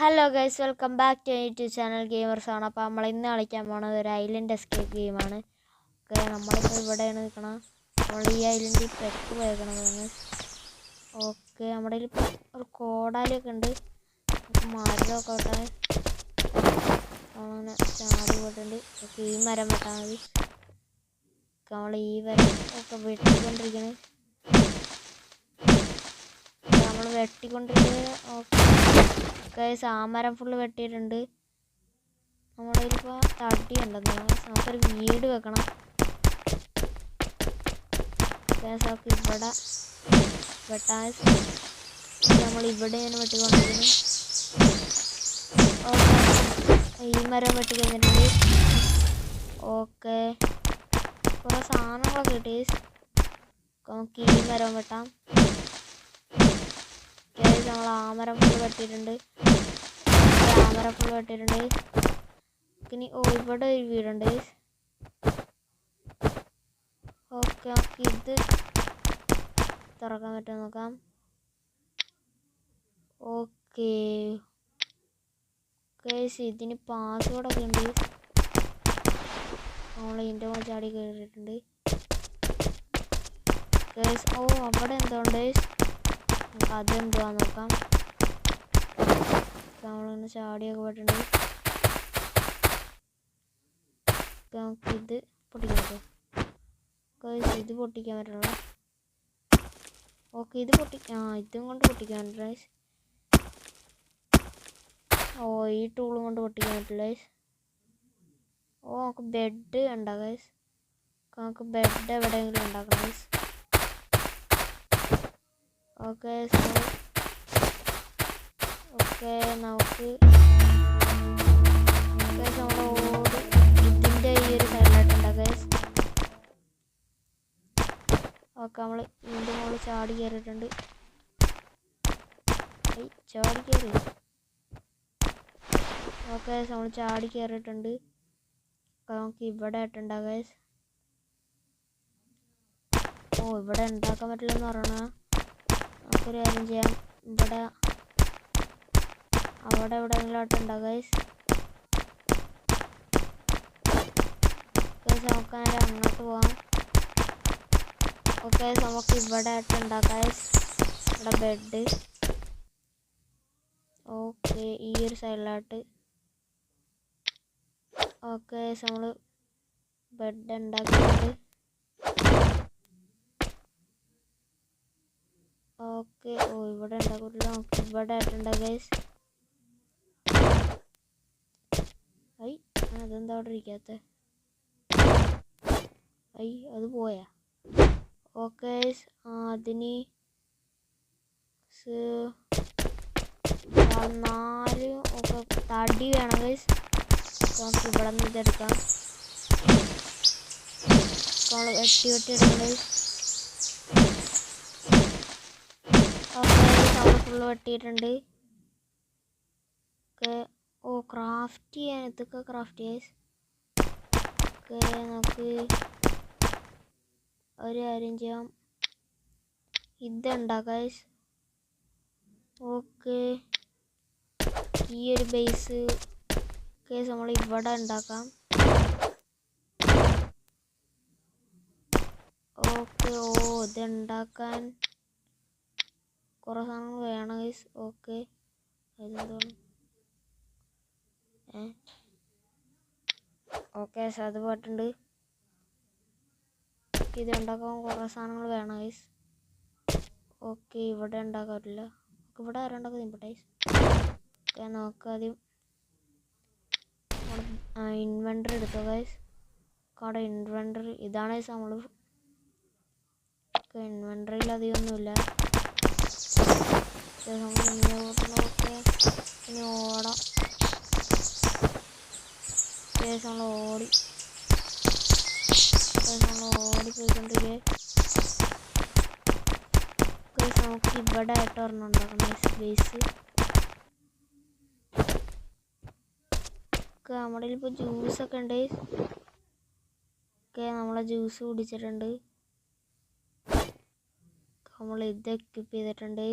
Hello guys welcome back to YouTube channel gamers ആണ് അപ്പോൾ നമ്മൾ ഇന്ന് കളിക്കാൻ പോകുന്നത് ഒരു ഐലൻഡ് എസ്കേപ്പ് ഗെയിമാണ് ഓക്കെ നമ്മളിപ്പോൾ ഇവിടെയാണ് നിൽക്കണം. നമ്മൾ ഈ ഐലൻഡിൽ പെട്ട് പോയേക്കണതാണ് ഓക്കെ നമ്മുടെ ഇപ്പോൾ ഒരു കോടാലിയൊക്കെ ഉണ്ട്. മരമൊക്കെ വെട്ടാൻ അങ്ങനെ ചാടി പോയിട്ടുണ്ട്. ഓക്കെ ഈ മരം വെട്ടാൻ മതി നമ്മൾ ഈ മരം ഒക്കെ വെട്ടിക്കൊണ്ടിരിക്കണേ നമ്മൾ വെട്ടിക്കൊണ്ടിരിക്കുന്നത് ഓക്കെ. ഗൈസ് ആമരം മരം ഫുള്ള് വെട്ടിയിട്ടുണ്ട്. നമ്മുടെ തടി ഉണ്ടെന്ന് നമുക്കൊരു വീട് വെക്കണം. ഗൈസ് നമുക്ക് ഇവിടെ വെട്ടാൻ നമ്മൾ ഇവിടെയാണ് വെട്ടിക്കൊണ്ടിരിക്കുന്നത്. ഓക്കെ ഈ മരം വെട്ടി കഴിഞ്ഞിട്ടുണ്ട്. ഓക്കെ കുറേ സാധനങ്ങളൊക്കെ കിട്ടി. നമുക്ക് ഈ മരം വെട്ടാം. നമ്മൾ ആമരം മരം വെട്ടിയിട്ടുണ്ട്. ആമരം ഫുൾ വെട്ടിയിട്ടുണ്ട്. ഇനി ഓ ഇവിടെ ഒരു വീടുണ്ട്. ഓക്കെ നമുക്ക് ഇത് തുറക്കാൻ പറ്റുമോ നോക്കാം. ഓക്കെ. ഇതിന് ഇതിന് പാസ്വേഡൊക്കെ ഉണ്ട്. നമ്മൾ ചാടി കയറിയിട്ടുണ്ട് ഓ അവിടെ എന്തോ ഉണ്ട്. അതെന്തുവാന്ന് നോക്കാം. നമ്മളിങ്ങനെ ചാടിയൊക്കെ പോയിട്ടുണ്ട് നമുക്ക് ഇത് പൊട്ടിക്കാൻ പറ്റും ഇത് പൊട്ടിക്കാൻ പറ്റുള്ളൂ. ഓക്കെ ഇത് പൊട്ടി ആ ഇതും കൊണ്ട് പൊട്ടിക്കാൻ പറ്റില്ല ഓ ഈ ടൂളും കൊണ്ട് പൊട്ടിക്കാൻ പറ്റില്ല ഓ നമുക്ക് ബെഡ് ഉണ്ടാക്കാം ഗൈസ് നമുക്ക് ബെഡ് എവിടെയെങ്കിലും ഉണ്ടാക്കണം ഗൈസ് ഓക്കെ ഓക്കെ നമുക്ക് നമ്മുടെ ഓട് ഇതിന്റെ ഈ ഒരു സൈഡിലായിട്ടുണ്ട് ഗൈസ് നമ്മൾ ഇതിന്റെ മുകളിൽ ചാടി കയറിയിട്ടുണ്ട് ചാടി കയറി ഓക്കെ നമ്മൾ ചാടി കയറിയിട്ടുണ്ട് നമുക്ക് ഇവിടെ ആയിട്ടുണ്ടാ ഓ ഇവിടെ ഉണ്ടാക്കാൻ പറ്റില്ലെന്ന് പറഞ്ഞാൽ നമുക്കൊരു കാര്യം ചെയ്യാം. ഇവിടെ അവിടെ എവിടെയെങ്കിലും ഉണ്ടോ ഗൈസ് ഗൈസ് നമുക്ക് നേരെ അങ്ങോട്ട് പോവാം. ഓക്കെ നമുക്ക് ഇവിടെ ആയിട്ടുണ്ടാക്കാം ഗൈസ് ഇവിടെ ബെഡ് ഓക്കെ ഈ ഒരു സൈഡിലായിട്ട് ഓക്കെ നമ്മൾ ബെഡ് ഉണ്ടാക്കിയിട്ട് ഓക്കെ ഓ ഇവിടെ ഉണ്ടാക്കില്ല നമുക്ക് ഇവിടെ ആയിട്ടുണ്ട് ഗൈസ് ഐ അതെന്താ അവിടെ ഇരിക്കാത്ത? ഐ അത് പോയാ. ഓക്കെ അതിന് നാല് ഒക്കെ തടി വേണം ഗൈസ് നമുക്ക് ഇവിടെ നിന്ന് ഇതെടുക്കാം വെട്ടി വെട്ടി എടുക്കണം ഓക്കെ നമ്മൾ ഫുള്ള് വെട്ടിയിട്ടുണ്ട്. ഓക്കെ ഓ ക്രാഫ്റ്റ് ചെയ്യാൻ ഇതൊക്കെ ക്രാഫ്റ്റ് ചെയ്യാസ് ഓക്കെ നമുക്ക് ഒരു കാര്യം ചെയ്യാം. ഇതുണ്ടാക്കാസ് ഓക്കെ. ഈ ഒരു ബേസ് കേസ് നമ്മൾ ഇവിടെ ഉണ്ടാക്കാം. ഓക്കെ ഓ ഇതുണ്ടാക്കാൻ കുറേ സാധനങ്ങൾ വേണം ഗൈസ് ഓക്കെ. അതെന്താണ് ഓക്കെ അത് പോയിട്ടുണ്ട്. ഇത് ഉണ്ടാക്കാൻ കുറേ സാധനങ്ങൾ വേണം ഐസ് ഓക്കെ ഇവിടെ ഉണ്ടാക്കാൻ പറ്റില്ല ഇവിടെ ആരും ഉണ്ടാക്കുന്നത്? ഇവിടെ ഐസ് ഓക്കെ നോക്കാദ്യം ഇൻവെന്റർ എടുത്തോ ഗൈസ് അവിടെ ഇൻവെന്റർ ഇതാണ് ഗൈസ് നമ്മൾ ഇൻവെന്ററിൽ അധികമൊന്നുമില്ല ഇനി ഓടാം. നമ്മൾ ഓടി. നമ്മൾ ഓടിപ്പോയിക്കൊണ്ടിരിക്കുക നമുക്ക് ഇവിടെ ആയിട്ട് ഒരെണ്ണം ഉണ്ടാക്കണം സ്പേസ് നമ്മുടെ ഇപ്പോൾ ജ്യൂസൊക്കെ ഉണ്ട്. ഒക്കെ നമ്മളെ ജ്യൂസ് കുടിച്ചിട്ടുണ്ട്. നമ്മൾ ഇത് എക്യൂപ്പ് ചെയ്തിട്ടുണ്ട്.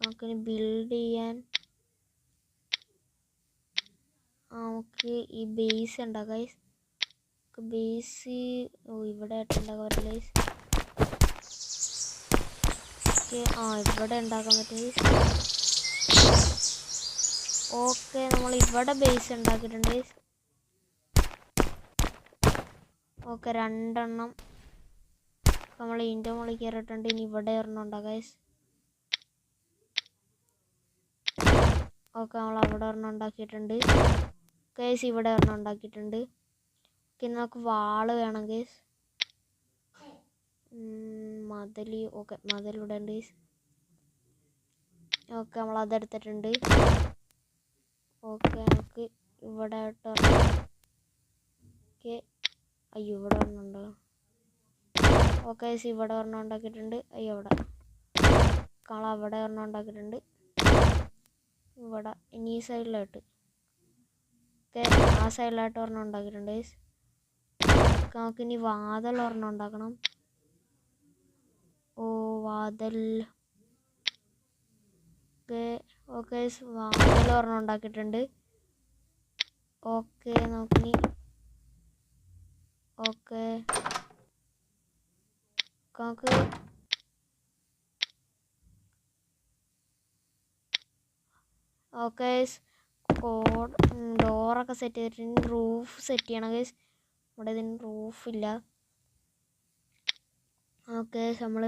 നമുക്കിനി ബിൽഡ് ചെയ്യാൻ നമുക്ക് ഈ ബേസ് ഉണ്ടാക്കാം ഗൈസ് ബേസ് ഓ ഇവിടെ ആയിട്ടുണ്ടാക്കാൻ പറ്റില്ല ഗൈസ് ഓക്കെ ആ ഇവിടെ ഉണ്ടാക്കാൻ പറ്റും ഗൈസ് ഓക്കെ നമ്മൾ ഇവിടെ ബേസ് ഉണ്ടാക്കിയിട്ടുണ്ട് ഗൈസ് ഓക്കെ രണ്ടെണ്ണം നമ്മൾ ഇതിന്റെ മുകളിൽ കയറിയിട്ടുണ്ട്. ഇനി ഇവിടെ ഒരെണ്ണം ഉണ്ടാക്കാം ഗൈസ് ഓക്കെ നമ്മൾ അവിടെ ഒരെണ്ണം ഉണ്ടാക്കിയിട്ടുണ്ട്. കേസ് ഇവിടെ ഒരെണ്ണം ഉണ്ടാക്കിയിട്ടുണ്ട്. പിന്നെ നമുക്ക് വാൾ വേണം കേസ് മതിൽ ഓക്കെ മതിൽ ഇവിടെ ഉണ്ട്. കേസ് ഓക്കെ നമ്മൾ അതെടുത്തിട്ടുണ്ട് ഓക്കെ നമുക്ക് ഇവിടെ ഓക്കെ അയ്യോ ഇവിടെ ഉണ്ടോ? ഓക്കെ ഇവിടെ ഒരെണ്ണം ഉണ്ടാക്കിയിട്ടുണ്ട്. അയ്യോ ഇവിടെ. കള അവിടെ ഒരെണ്ണം ഉണ്ടാക്കിയിട്ടുണ്ട്. ഇവിടെ ഇനി ഈ സൈഡിലായിട്ട് ഓക്കെ ആ ഒരെണ്ണം ഉണ്ടാക്കിയിട്ടുണ്ട്. നമുക്ക് ഇനി വാതൽ ഒരെണ്ണം ഉണ്ടാക്കണം. ഓ വാതൽ. ഓക്കെ വാതൽ ഒരെണ്ണം ഉണ്ടാക്കിയിട്ടുണ്ട്. ഓക്കെ നമുക്കിനി ഓക്കെ. നമുക്ക് ഓക്കെ കോഡ് ഡോറൊക്കെ സെറ്റ് ചെയ്തിട്ടുണ്ട് റൂഫ് സെറ്റ് ചെയ്യണം ഗൈസ് ഇവിടെ ഇതിന് റൂഫില്ല ഓക്കെ നമ്മൾ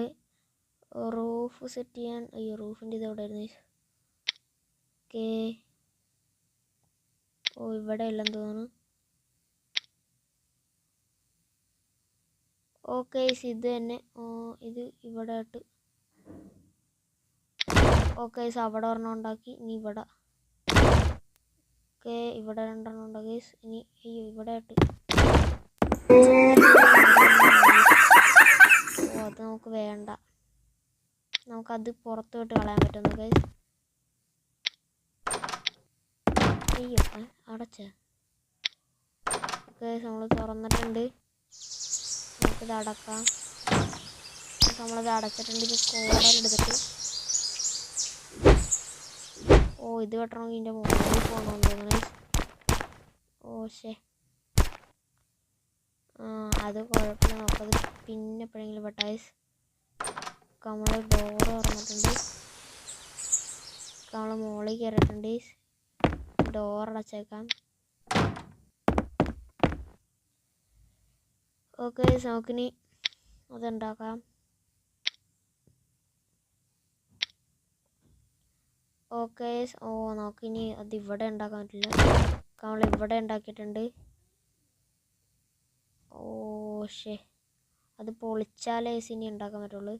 റൂഫ് സെറ്റ് ചെയ്യാൻ അയ്യോ റൂഫിന്റെ ഇത് എവിടെ ആയിരുന്നു ഓക്കെ. ഓ ഇവിടെ ഇല്ലെന്ന് തോന്നുന്നു. ഓക്കെ ഇത് തന്നെ. ഓ ഇത് ഇവിടെ ആയിട്ട്. ഓക്കെ അവിടെ ഒരെണ്ണം ഉണ്ടാക്കി ഇനി ഇവിടെ. ഓക്കെ ഇവിടെ രണ്ടെണ്ണം ഉണ്ടാക്കി ഇനി അയ്യോ ഇവിടെ ആയിട്ട്. ഓ അത് നമുക്ക് വേണ്ട. നമുക്കത് പുറത്തു വിട്ട് കളയാൻ പറ്റുന്നു ഗൈസ് അയ്യോ അടച്ച. ഓക്കെ നമ്മൾ തുറന്നിട്ടുണ്ട്. നമുക്കിത് അടക്കാം. നമ്മളിത് അടച്ചിട്ടുണ്ട്. ഇത് കോടലെടുത്തിട്ട് ഓ ഇത് വെട്ടണമെങ്കിൽ എന്റെ മുകളിൽ പോകണമെന്ന് ഓ ശേ ആ അത് കുഴപ്പമില്ല നമുക്കത് പിന്നെ എപ്പോഴെങ്കിലും വെട്ടായസ് നമ്മളെ ഡോർ തുറന്നിട്ടുണ്ട്. നമ്മൾ മുകളിൽ കയറിയിട്ടുണ്ട് ഡോർ അടച്ചേക്കാം. ഓക്കെ നമുക്കിനി അതുണ്ടാക്കാം ഓക്കെ ഓ നമുക്കിനി അത് ഇവിടെ ഉണ്ടാക്കാൻ പറ്റില്ല നമ്മൾ ഇവിടെ ഉണ്ടാക്കിയിട്ടുണ്ട്. ഓ ഷേ അത് പൊളിച്ചാലേ ഇനി ഉണ്ടാക്കാൻ പറ്റുള്ളൂ.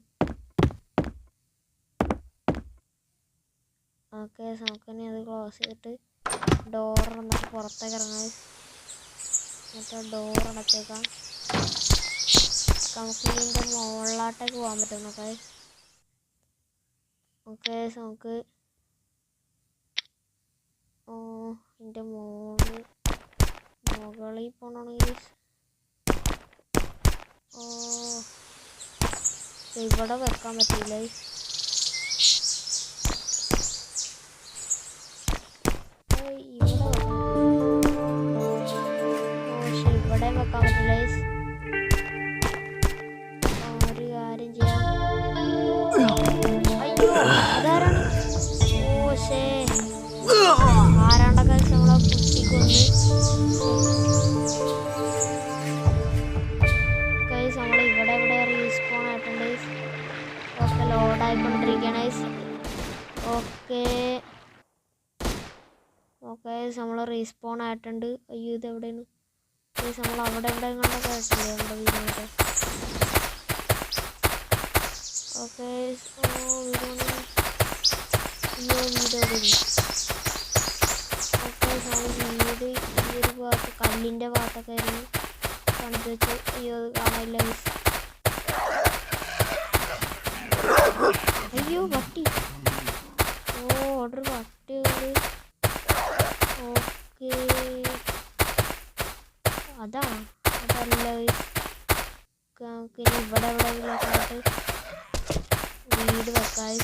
ഓക്കെ നമുക്കിനി അത് ക്ലോസ് ചെയ്തിട്ട് ഡോർ നമുക്ക് പുറത്തേക്ക് ഇറങ്ങാൻ എന്നിട്ട് ഡോർ അടച്ചേക്കാം നമുക്ക് ഇതിന്റെ മുകളിലോട്ടേക്ക് പോകാൻ പറ്റും നമുക്ക് ഓക്കെ നമുക്ക് ഓ മോൾ മുകളിൽ പോകണമെങ്കിൽ ഓ ഇവിടെ വെക്കാൻ പറ്റില്ല ഇവിടെ വെക്കാൻ പറ്റില്ല റീസ്പോൺ ആയിട്ടുണ്ട്. അയ്യോ ഇത് എവിടെയാണ്? പ്ലീസ് നമ്മൾ അവിടെ എവിടെ കണ്ടൊക്കെ ആയിട്ടില്ലേ നമ്മുടെ വീടിന്റെ ഓക്കെ വീട് ഈ ഒരു ഭാഗത്ത് കല്ലിന്റെ ഭാഗത്തൊക്കെ ആയിരുന്നു. പണിത് വെച്ച്. അയ്യോ അത് കാണില്ല. അയ്യോ പട്ടി ഓ ഓർഡർ പട്ടി ഓക്കെ അതാ അതല്ല. നമുക്ക് ഇവിടെ വീട് വെക്കാം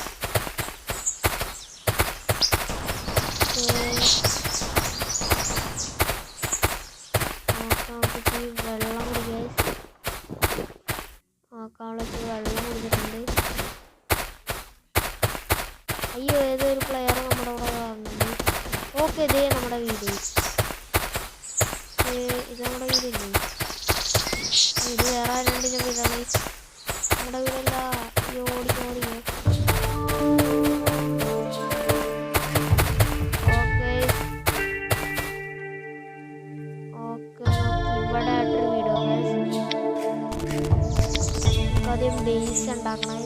ബേസ് ഉണ്ടാക്കണം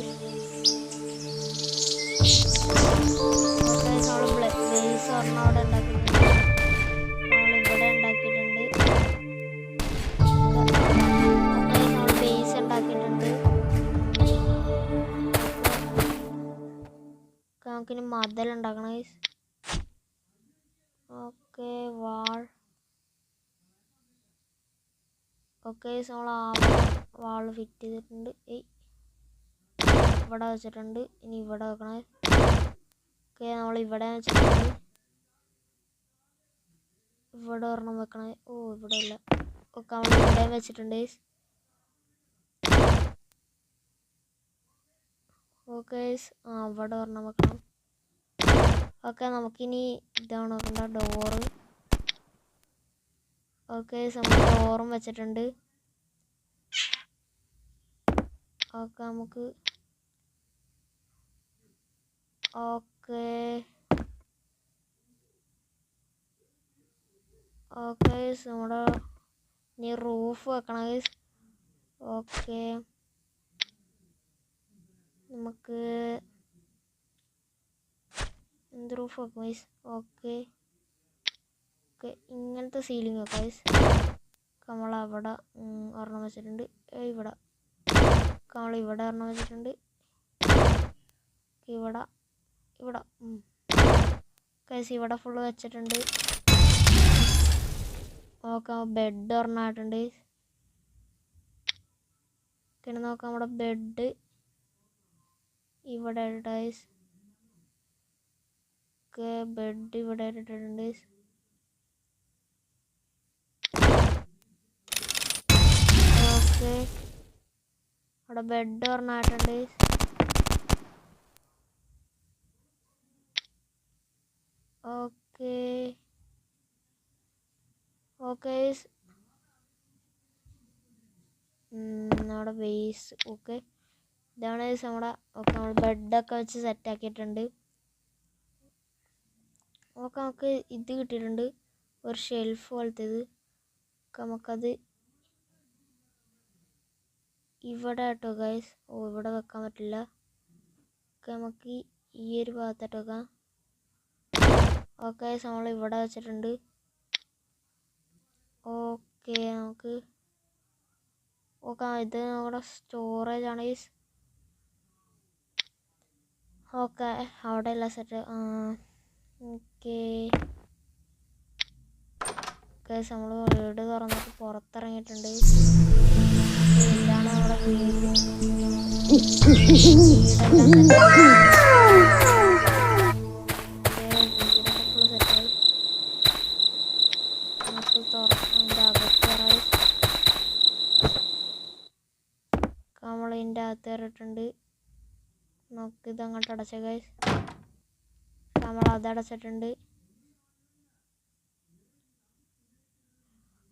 നമ്മൾ ബേസ് ഒരെണ്ണം അവിടെ ഉണ്ടാക്കിയിട്ടുണ്ട്. നമ്മൾ ഇവിടെ ഉണ്ടാക്കിയിട്ടുണ്ട്. നമ്മൾ ബേസ് ഉണ്ടാക്കിയിട്ടുണ്ട്. നമുക്കിനി മതിൽ ഉണ്ടാക്കണം ഓക്കെ വാൾ. ഓക്കെ നമ്മൾ വാൾ ഫിറ്റ് ചെയ്തിട്ടുണ്ട്. ഏയ് ഇവിടെ വെച്ചിട്ടുണ്ട്. ഇനി ഇവിടെ വെക്കണേ. ഓക്കെ നമ്മൾ ഇവിടെ വെച്ചിട്ടുണ്ട്. ഇവിടെ ഒരെണ്ണം വെക്കണേ. ഓ ഇവിടെ ഇല്ല. ഓക്കെ നമ്മൾ ഇവിടെ വെച്ചിട്ടുണ്ട്. ഓക്കെ ആ ഇവിടെ ഒരെണ്ണം വെക്കണം. ഓക്കെ നമുക്കിനി ഇതാണ് നോക്കണ്ട ഡോറ്. ഓക്കെ നമ്മൾ ഡോറും വെച്ചിട്ടുണ്ട്. ഓക്കെ നമുക്ക് ഓക്കെ. നമ്മുടെ ഇനി റൂഫ് വെക്കണം ഓക്കെ. നമുക്ക് എന്ത് റൂഫ് വെക്കും ഓക്കെ. ഓക്കെ ഇങ്ങനത്തെ സീലിംഗ് വെക്കാം ഗൈസ് നമ്മൾ അവിടെ ഒരെണ്ണം വെച്ചിട്ടുണ്ട്. ഇവിടെ. നമ്മളിവിടെ ഒരെണ്ണം വെച്ചിട്ടുണ്ട്. ഇവിടെ. ഇവിടെ കേസ് ഇവിടെ ഫുള്ള് വെച്ചിട്ടുണ്ട്. നോക്കാം ബെഡ് ഒരെണ്ണമായിട്ടുണ്ട് പിന്നെ നോക്കാം നമ്മുടെ ബെഡ് ഇവിടെ ടൈസ് ഒക്കെ ബെഡ് ഇവിടെ ഇട്ടിട്ടുണ്ട്. ഓക്കെ അവിടെ ബെഡ് ഒരെണ്ണമായിട്ടുണ്ട് ഓക്കെ ഓക്കെ നമ്മുടെ ബേസ് ഓക്കെ ഇതാണ് നമ്മുടെ ഓക്കെ നമ്മൾ ബെഡൊക്കെ വെച്ച് സെറ്റ് ആക്കിയിട്ടുണ്ട്. ഓക്കെ നമുക്ക് ഇത് കിട്ടിയിട്ടുണ്ട്. ഒരു ഷെൽഫ് പോലത്തേത്. നമുക്കത് ഇവിടെ കേട്ടോ ഗൈസ് ഓ ഇവിടെ വെക്കാൻ പറ്റില്ല. നമുക്ക് ഈ ഒരു ഭാഗത്തായിട്ട് വെക്കാം. ഓക്കെ നമ്മൾ ഇവിടെ വെച്ചിട്ടുണ്ട്. ഓക്കെ നമുക്ക് ഓക്കെ ഇത് നമ്മുടെ സ്റ്റോറേജ് ആണ് ഈ ഓക്കെ അവിടെ ഇല്ല സെറ്റ് ഓക്കെ. ഓക്കെ നമ്മൾ വീട് തുറന്നിട്ട് പുറത്തിറങ്ങിയിട്ടുണ്ട്. ഇതാണ് നമ്മുടെ വീട്. ഇത് അങ്ങോട്ട് അടച്ച ഗൈസ് നമ്മൾ അത് അടച്ചിട്ടുണ്ട്.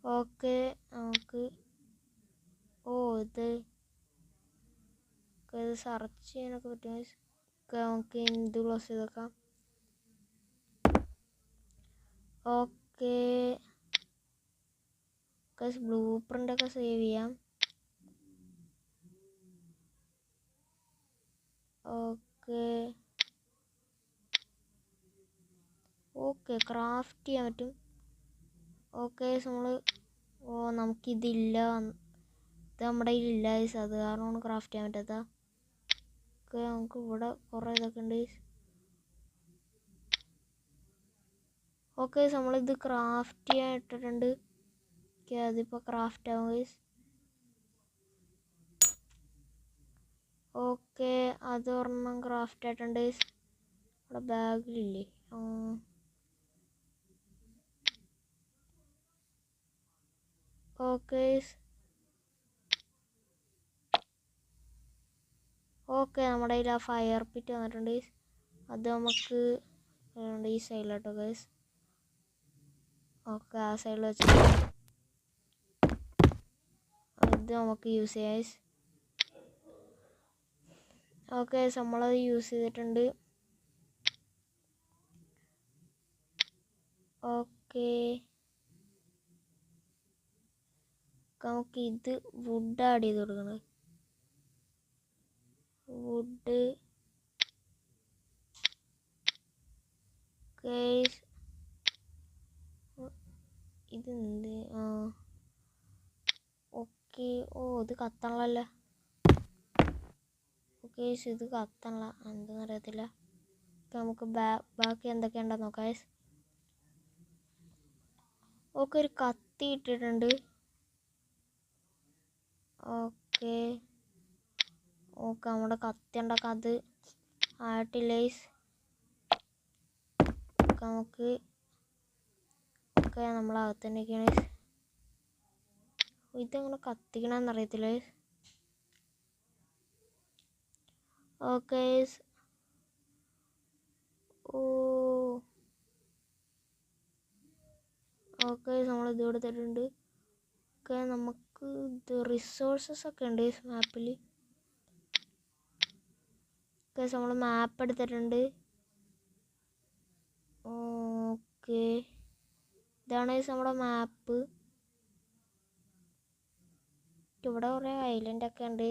ഓക്കെ നമുക്ക് ഓ ഇത് ഇത് സെർച്ച് ചെയ്യാനൊക്കെ പറ്റും. നമുക്ക് ഇത് ക്ലോസ് ചെയ്ത് വെക്കാം. ഓക്കെ ബ്ലൂ പ്രിന്റ് ഒക്കെ സേവ് ചെയ്യാം. Okay okay. ക്രാഫ്റ്റ് ചെയ്യാൻ പറ്റും. ഓക്കെ നമ്മൾ ഓ നമുക്കിതില്ല. ഇത് നമ്മുടെ കയ്യിലില്ല guys. അത് കാരണമാണ് ക്രാഫ്റ്റ് ചെയ്യാൻ പറ്റാത്ത ഓക്കെ നമുക്ക് ഇവിടെ കുറേ ഇതൊക്കെ ഉണ്ട്. ഓക്കെ നമ്മളിത് ക്രാഫ്റ്റ് ചെയ്യാൻ ഇട്ടിട്ടുണ്ട്. ഓക്കെ അതിപ്പോൾ ക്രാഫ്റ്റ് ആവും ഗൈസ് ഓക്കെ അത് ഒരെണ്ണം ക്രാഫ്റ്റ് ആയിട്ടുണ്ട്. ഇവിടെ ബാഗിലില്ലേ? ഓക്കെ ഓക്കെ നമ്മുടെ കയ്യിൽ ആ ഫയർ പിറ്റ് വന്നിട്ടുണ്ട്. അത് നമുക്ക് ഈ സൈഡിലോട്ടോ ഗൈസ് ഓക്കെ ആ സൈഡിൽ വെച്ചിട്ട്. ഇത് നമുക്ക് യൂസ് ചെയ്യാം ഓക്കെ നമ്മളത് യൂസ് ചെയ്തിട്ടുണ്ട്. ഓക്കെ. നമുക്ക് ഇത് വുഡ് ആഡ് ചെയ്ത് കൊടുക്കണം. വുഡ് ഇത് ഇതെന്ത്? ആ. ഓക്കെ. ഓ ഇത് കത്തണല്ലോ ഓക്കെ ഇത് കത്തണല്ല എന്താണെന്ന് അറിയത്തില്ല നമുക്ക് ബാക്കി എന്തൊക്കെയുണ്ടെന്ന് നോക്കാം. ഓക്കെ ഒരു കത്തി ഇട്ടിട്ടുണ്ട് ഓക്കെ ഓക്കെ നമ്മുടെ കത്തി ഉണ്ടാക്കാം അത് ആയിട്ടില്ല. ഓക്കെ നമുക്ക് ഒക്കെ നമ്മളകത്ത് തന്നെ. ഇതെങ്ങനെ കത്തിക്കണമെന്ന് അറിയത്തില്ല guys. ഓ ഓക്കെ നമ്മൾ ഇത് കൊടുത്തിട്ടുണ്ട് ഓക്കെ നമുക്ക് ഇത് റിസോഴ്സസ് ഒക്കെ ഉണ്ട് മാപ്പിൽ ഓക്കെ നമ്മൾ മാപ്പ് എടുത്തിട്ടുണ്ട്. ഓക്കെ ഇതാണ് നമ്മുടെ മാപ്പ് ഇവിടെ കുറേ ഐലൻഡ് ഒക്കെ ഉണ്ട്.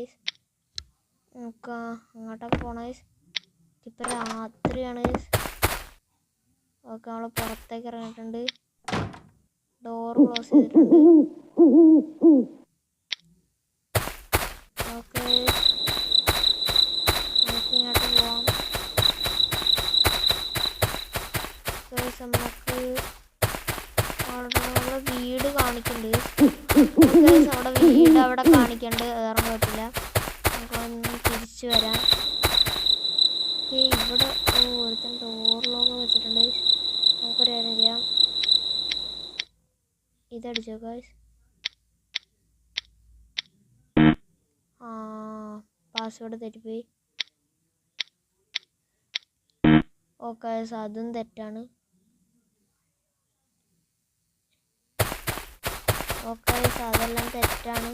നമുക്ക് അങ്ങോട്ടൊക്കെ പോണ. ഇപ്പം രാത്രിയാണ്. ഓക്കെ നമ്മൾ പുറത്തേക്ക് ഇറങ്ങിയിട്ടുണ്ട്. ഡോർ ക്ലോസ് ചെയ്തിട്ടുണ്ട്. ഓക്കെ. നമുക്ക് അവിടെ വീട് കാണിക്കുന്നുണ്ട് അവിടെ വീട് അവിടെ കാണിക്കുന്നുണ്ട് വേറെ കുഴപ്പമില്ല നമുക്കൊന്ന് തിരിച്ചു വരാം ഓക്കെ ഇവിടെ ഓ ഒരുത്തൻ ഡോർ ലോക്ക് വെച്ചിട്ടുണ്ട് guys. നമുക്കൊരു കാര്യം ചെയ്യാം ഇതടിച്ചോ ഗായ്സ് ആ പാസ്വേഡ് തെറ്റിപ്പോയി. ഓക്കെ അതും തെറ്റാണ്. ഓക്കെ അതെല്ലാം തെറ്റാണ്.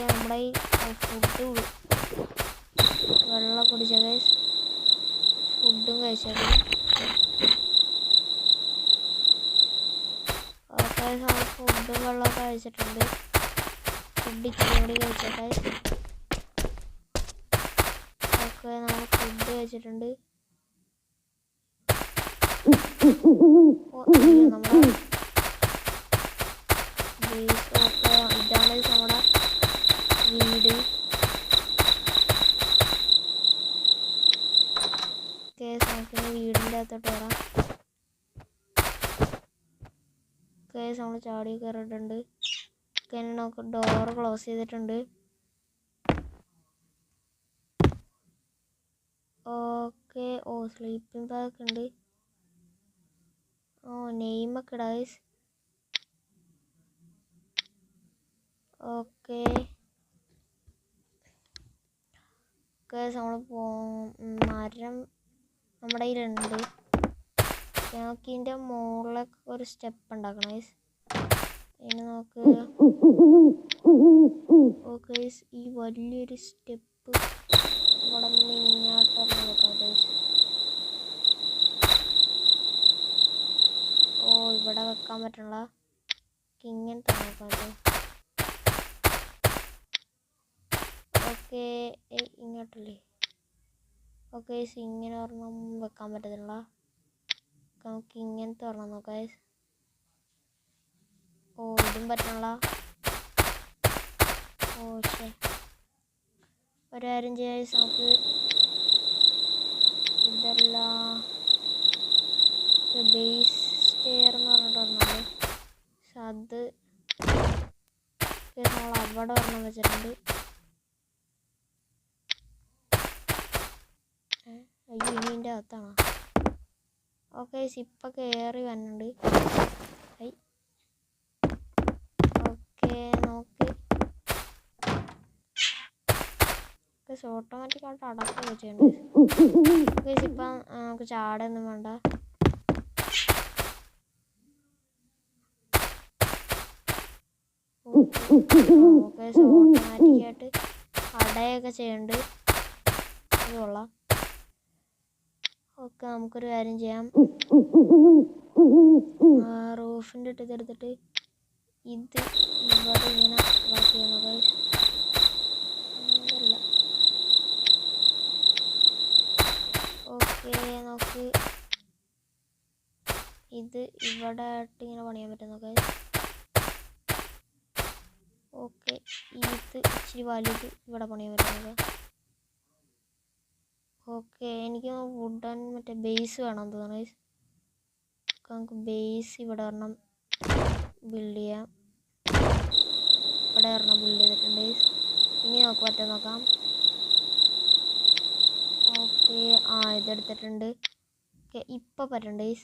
നമ്മുടെ ഈ ഫുഡ് വെള്ളം കുടിച്ച ഗൈസ് ഫുഡും കഴിച്ചത് ഓക്കെ നമ്മൾ ഫുഡും വെള്ളമൊക്കെ കഴിച്ചിട്ടുണ്ട്. ഫുഡ് ഇച്ചിരി കൂടി കഴിച്ചോട്ടെ നമ്മൾ ഫുഡ് കഴിച്ചിട്ടുണ്ട്. നമുക്കിനി വീടിന്റെ അകത്തോട്ട് വരാം കേസ് നമ്മൾ ചാടി കയറിയിട്ടുണ്ട് നമുക്ക് ഡോർ ക്ലോസ് ചെയ്തിട്ടുണ്ട്. ഓക്കെ. ഓ സ്ലീപ്പിംഗ് ബാഗ് ഉണ്ട്. ഓ നെയിമൊക്കെ ഡൈസ് ഓക്കെ. ഓക്കെ നമ്മൾ പോ മരം നമ്മുടെ കയ്യിലുണ്ട്. ഞങ്ങൾക്ക് ഇതിന്റെ മുകളിലൊക്കെ ഒരു സ്റ്റെപ്പ് ഉണ്ടാക്കണം. ഇനി നോക്ക്. ഓക്കെ ഈ വലിയൊരു സ്റ്റെപ്പ് ഇവിടെ നിന്ന് ഇങ്ങോട്ട് നോക്കാം. ഓ ഇവിടെ വെക്കാൻ പറ്റണ ഇങ്ങനത്തെ നോക്കാം ഓക്കെ ഇങ്ങോട്ടല്ലേ? ഓക്കെ ഇങ്ങനെ ഒരെണ്ണം വെക്കാൻ പറ്റത്തില്ല. നമുക്ക് ഇങ്ങനത്തെ ഒരെണ്ണം നോക്കാം ഓക്കെ പറ്റണില്ല ഓ ശേ ഒരു കാര്യം ചെയ്യാം നമുക്ക് ഇതല്ല ബേസ് സ്റ്റെയർ എന്ന് പറഞ്ഞിട്ട് അത് നമ്മൾ അവിടെ വരണം വെച്ചിട്ടുണ്ട്? അയ്യോ ഇനി ഇതിന്റെ അകത്താണോ? ഓക്കെ ഇപ്പം കയറി വന്നുണ്ട് ഗൈസ് ഓട്ടോമാറ്റിക്കായിട്ട് അടക്കം വെച്ചിട്ടുണ്ട് ഗൈസ് ഇപ്പം നമുക്ക് ചാടൊന്നും വേണ്ട ഗൈസ് ഓട്ടോമാറ്റിക്കായിട്ട് അടയൊക്കെ ചെയ്യണ്ട് ഓക്കെ നമുക്കൊരു കാര്യം ചെയ്യാം റൂഫിന്റെ ഇട്ട് തീർത്തിട്ട് ഇത് ഇവിടെ ഇങ്ങനെ വർക്ക് ചെയ്യുന്നത് നമുക്ക് ഇത് ഇവിടെ ആയിട്ട് ഇങ്ങനെ പണിയാൻ ഗൈസ് ഓക്കെ ഇത് ഇച്ചിരി വലുത് ഇവിടെ പണിയാൻ പറ്റുന്നത് ഓക്കെ എനിക്ക് വുഡൻ മറ്റേ ബേസ് വേണം തോന്നുന്നു. നമുക്ക് ബേസ് ഇവിടെ വരണം ബിൽഡ് ചെയ്യാം. ഇവിടെ വരണം ബിൽഡ് ചെയ്തിട്ടുണ്ട്. ഇനി നമുക്ക് പറ്റാൻ നോക്കാം. ആ ഇതെടുത്തിട്ടുണ്ട് ഓക്കെ ഇപ്പം പറ്റുന്നുണ്ട് guys.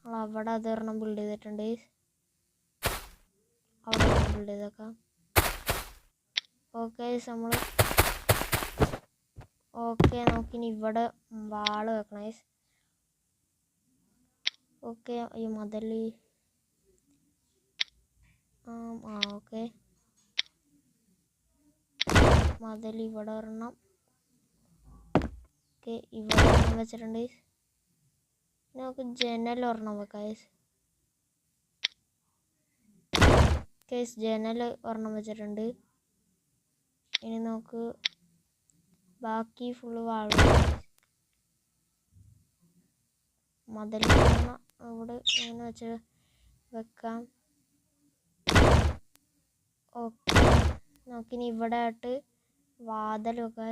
നമ്മൾ അവിടെ അത് ഒരെണ്ണം ബിൽഡ് ചെയ്തിട്ടുണ്ട്. അവിടെ ബിൽഡ് ചെയ്തേക്കാം ഓക്കെ നമ്മൾ ഓക്കെ നമുക്കിനി ഇവിടെ വാൾ വെക്കണം guys. ഓക്കെ ഈ മതൽ ആം, ഓക്കെ മതൽ ഇവിടെ ഒരെണ്ണം ഓക്കെ ഇവിടെ വെച്ചിട്ടുണ്ട്. നമുക്ക് ജനൽ ഒരെണ്ണം വെക്കാം. കേസ് ജനൽ ഒരെണ്ണം വെച്ചിട്ടുണ്ട്. ഇനി നമുക്ക് ബാക്കി ഫുള്ള് വാഴ മതിൽ ഇവിടെ ഇങ്ങനെ വെച്ച് വെക്കാം. ഓക്കെ നമുക്കിനി ഇവിടെ ആയിട്ട് വാതിൽ വെക്കാം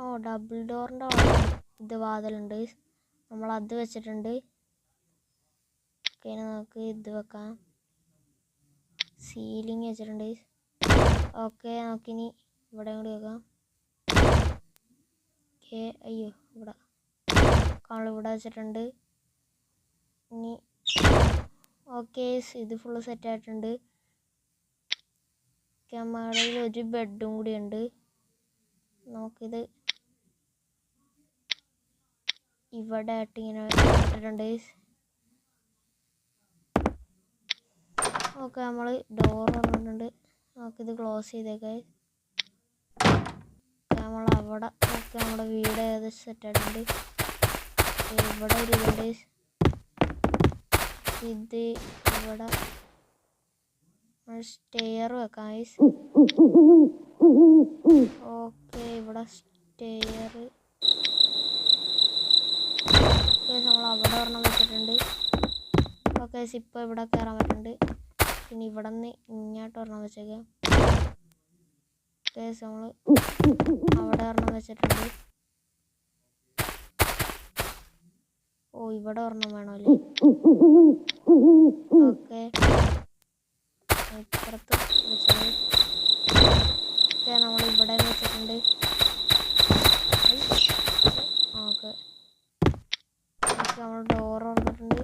ഓ ഡബിൾ ഡോറിന്റെ ഇത് വാതിലുണ്ട്. നമ്മൾ അത് വെച്ചിട്ടുണ്ട്. ഇനി നമുക്ക് ഇത് വെക്കാം. സീലിംഗ് വെച്ചിട്ടുണ്ട്. ഓക്കെ നമുക്കിനി ഇവിടെ കൂടി വെക്കാം. ഓക്കെ അയ്യോ ഇവിടെ. നമ്മൾ ഇവിടെ വെച്ചിട്ടുണ്ട്. ഇനി ഓക്കെ ഇത് ഫുള്ള് സെറ്റായിട്ടുണ്ട് ക്യാമറയിൽ ഒരു ബെഡും കൂടി ഉണ്ട്. നമുക്കിത് ഇവിടെ ആയിട്ട് ഇട്ടിട്ടുണ്ട്. ഓക്കെ നമ്മൾ ഡോർ വന്നിട്ടുണ്ട്. നമുക്കിത് ക്ലോസ് ചെയ്തേക്കായി നമ്മൾ അവിടെ ഒക്കെ നമ്മുടെ വീട് ഏത് സെറ്റ് ആയിട്ടുണ്ട്. ഇവിടെ ഒരു ഇതുണ്ട് ഇത് ഇവിടെ സ്റ്റെയർ വെക്കാം ഓക്കെ ഇവിടെ സ്റ്റെയർ നമ്മൾ അവിടെ ഒരെണ്ണം വെച്ചിട്ടുണ്ട്. ഓക്കെ ഇപ്പോൾ ഇവിടെ കയറാൻ പറ്റുന്നുണ്ട്. പിന്നെ ഇവിടെ നിന്ന് ഇങ്ങോട്ട് ഒരെണ്ണം വെച്ചേക്കാം. കേസ് നമ്മൾ അവിടെ ഒരെണ്ണം വെച്ചിട്ടുണ്ട്. ഓ ഇവിടെ ഒരെണ്ണം വേണമല്ലേ? ഓക്കെ. ഇപ്പുറത്ത് വെച്ചത് ഓക്കെ നമ്മൾ ഇവിടെ വെച്ചിട്ടുണ്ട്. ഓക്കെ നമ്മൾ ഡോർ തുറന്നിട്ടുണ്ട്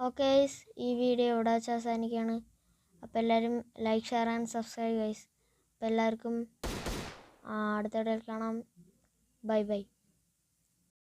ഓക്കെ ഈ വീഡിയോ ഇവിടെ വെച്ച് അവസാനിക്കുകയാണ്. അപ്പോൾ എല്ലാവരും like share and subscribe guys അപ്പോൾ എല്ലാവർക്കും അടുത്ത കാണാം. Bye bye